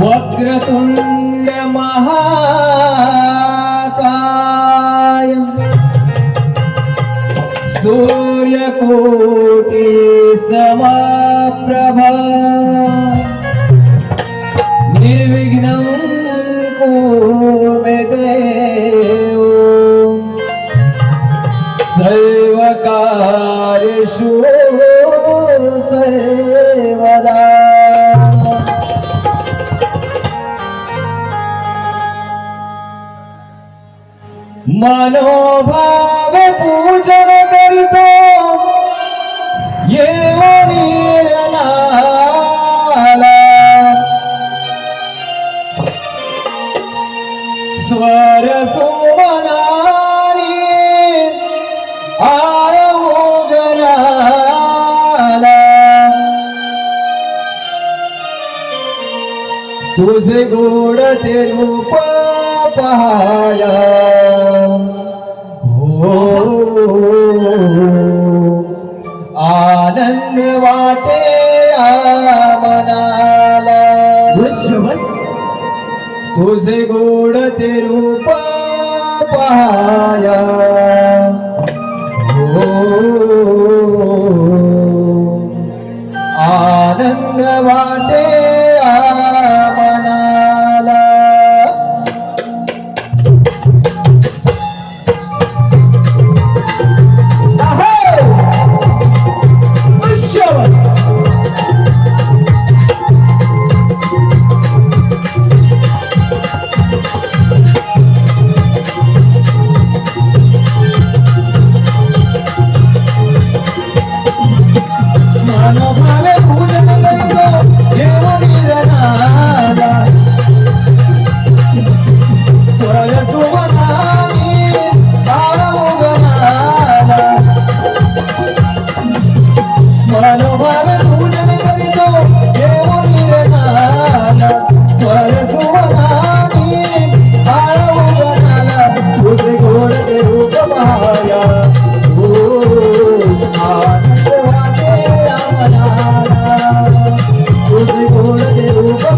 वक्रतुंड महाकाय सूर्यकोटि समाप्रभा निर्विघ्नं देव सर्वकार्येषु मनोभाव पूजन करतो स्वर सुमनानी आळमुगनाला तुझे गोड ते रूप पहाया हो। आनंद वाटे मनाला तुझे गोड ते रूप पहाया हो। 有办